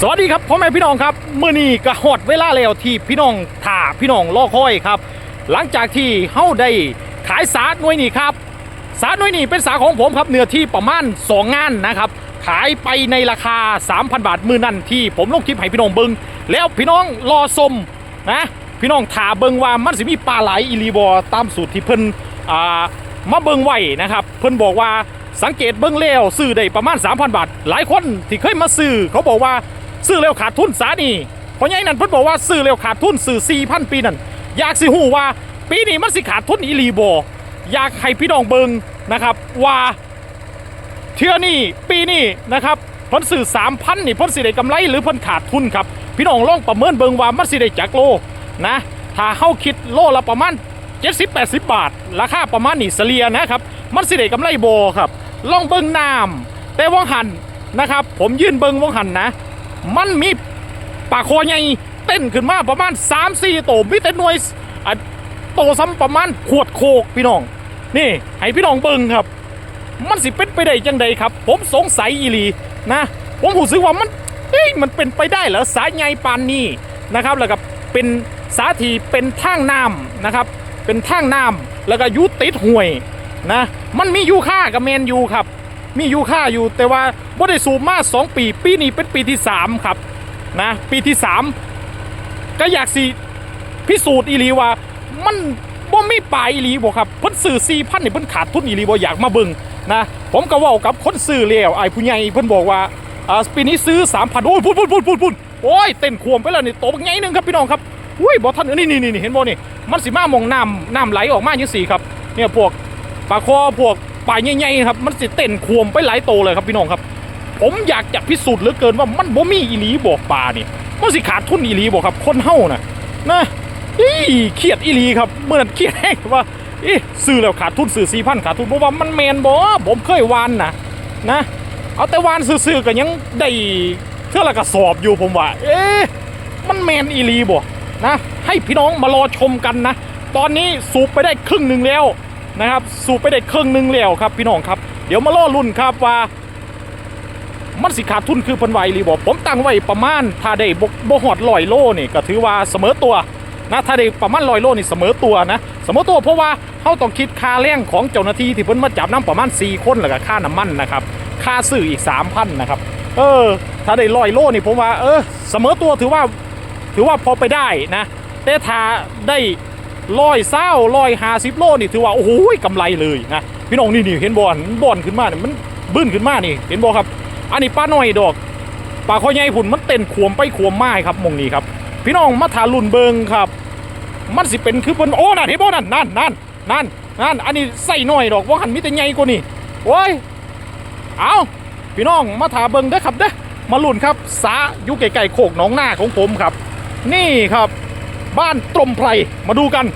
สวัสดีครับพ่อแม่พี่น้องครับมื่อนี้ก็หอดเวลาแล้วที่พี่น้องถ่าพี่น้องรอคอยครับ หลังจากที่เฮาได้ขายสาหน่วยนี้ครับสาหน่วยนี้เป็นสาของผมครับเนื้อที่ประมาณ2งานนะครับขายไปในราคา 3,000 บาทมือนั่นที่ผมลงคลิปให้พี่น้องเบิงแล้วพี่น้องรอชมนะพี่น้องถ่าเบิงว่ามันสิมีปลาไหลอีลีบอตามสูตรที่เพิ่นอ่ามาเบิงไว้นะครับเพิ่นบอกว่าสังเกตเบิงแล้วซื้อได้ประมาณ 3,000 บาท หลายคนที่เคยมาซื้อเขาบอกว่า ซื้อเร็วขาดทุนสานี่เพราะไงนั่นเพิ่นบอกว่าซื้อเร็วขาดทุนซื้อ4,000ปีนั่นอยากสิหูว่าปีนี้มันสิขาดทุนอีหลีบออยากให้พี่น้องเบิงนะครับว่าเทื่อนี่ปีนี้นะครับเพ้นสื่อสามพันนี่เพ้นสิได้กำไรหรือเพ้นขาดทุนครับพี่น้องลองประเมินเบิงว่ามันสิได้จักโลนะถ้าเฮาคิดโลละประมาณ70-80 บาท ราคาประมาณนี่เสลียนะครับ มันสิได้กำไรโบครับ ลองเบิงน้ำแต่ว่างหันนะครับ ผมยื่นเบิงว่างหันนะ มันมีปลาคอใหญ่เต้นขึ้นมาประมาณ3-4โตวมีแต่หน่วยอะโตซ้ำประมาณขวดโคกพี่น้อง นี่ให้พี่น้องเบิงครับ มันสิเป็นไปได้จังใดครับ ผมสงสัยอีหลีนะ ผมรู้สึกว่ามันเอ้ยมันเป็นไปได้เหรอสายใยปานนี้นะครับ แล้วก็เป็นสาทีเป็นทางน้ำนะครับ เป็นทางน้ำแล้วก็ยุติดห่วยนะ มันมียูค่ากับเมนยูครับ มียูค่าอยู่แต่ว่าบ่ได้สูบมาสองปี ปีนี้เป็นปีที่สามครับนะปีที่สามก็อยากสิพิสูจน์อีหลีว่า มันบ่มีปลายอีหลีบ่ครับเพิ่นซื้อ4,000นี่เพิ่นขาดทุนอีหลีบ่อยากมาเบิ่งนะผมก็เว้ากับคนซื้อแล้วไอ้ผู้ใหญ่เพิ่นบอกว่าอ่าปีนี้ซื้อ3,000โอ้ยพูดพูดพูดพูดพูดโอ้ยเต้นควมไปแล้วนี่โตบักใหญ่หนึงครับพี่น้องครับอุ้ยบ่ทันนี่นี่นี่เห็นบ่นี่มันสิมามองน้ำน้ำไหลออกมาจังซี่ครับเนี่ยพวกปลาคอพวก ปลาใหญ่ๆครับมันสิเต้นควมไปหลายโตเลยครับพี่น้องครับ ผมอยากจะพิสูจน์เหลือเกินว่ามันบ่มีอีหลีบอกปลานี่มันสิขาดทุนอีหลีบอกครับคนเฮาน่ะนะอีเครียดอีหลีครับเมื่อนั้นเครียดแห้งว่าอีซื้อแล้วขาดทุนซื้อสี่พันขาดทุนเพราะว่ามันแมนบอผมเคยวานนะนะเอาแต่วานซื้อๆก็ยังได้เท่าละกระสอบอยู่ผมว่า เอ๊ะมันแมนอีหลีบ่นะให้พี่น้องมารอชมกันนะ ตอนนี้สูบไปได้ครึ่งหนึ่งแล้ว นะครับ สูบไปได้ครึ่งหนึ่งแล้วครับพี่น้องครับ เดี๋ยวมาล่อรุ่นครับว่ามันสิขาดทุนคือพันไหวหรือบอกผมตั้งไว้ประมาณถ้าได้บบ่หอดลอยโลนี่ก็ถือว่าเสมอตัวนะถ้าได้ประมาณลอยโลนี่เสมอตัวนะเสมอตัวเพราะว่าเขาต้องคิดค่าแรงของเจ้าหน้าที่ที่เพิ่นมาจับน้ำประมาณ 4 คนแล้วก็ค่าน้ำมันนะครับค่าซื้ออีก 3,000นะครับเออถ้าได้ลอยโลนี่ผมว่าเออเสมอตัวถือว่าถือว่าพอไปได้นะแต่ถ้าได้ ลอยเศร้าลอยหาสิบโลนี่ถือว่าโอ้โหกำไรเลยนะพี่น้องนี่นี่เห็นบอลบอลขึ้นมาเนี่ยมันบึ้นขึ้นมานี่ เห็นบอครับ อันนี้ปลาหน่อยดอกปลาคอใหญ่พุ่นมันเต้นขวมไปขวมมาครับมองนี้ครับ พี่น้องมาทารุนเบิงครับ มันสิเป็นคือเพิ่นโอ้นั่นเห็นบ่นั่นนั่นนั่นนั่นนั่นอันนี้ใส่หน่อยดอกว่าหันมีแต่ใหญ่กว่านี่โอ้ยเอาพี่น้องมาถาเบิงเด้อครับเด้อมาลุ่นครับสาอยู่ไกลๆโคกหนองหน้าของผมครับ นี่ครับ บ้านตรมไพรมาดูกัน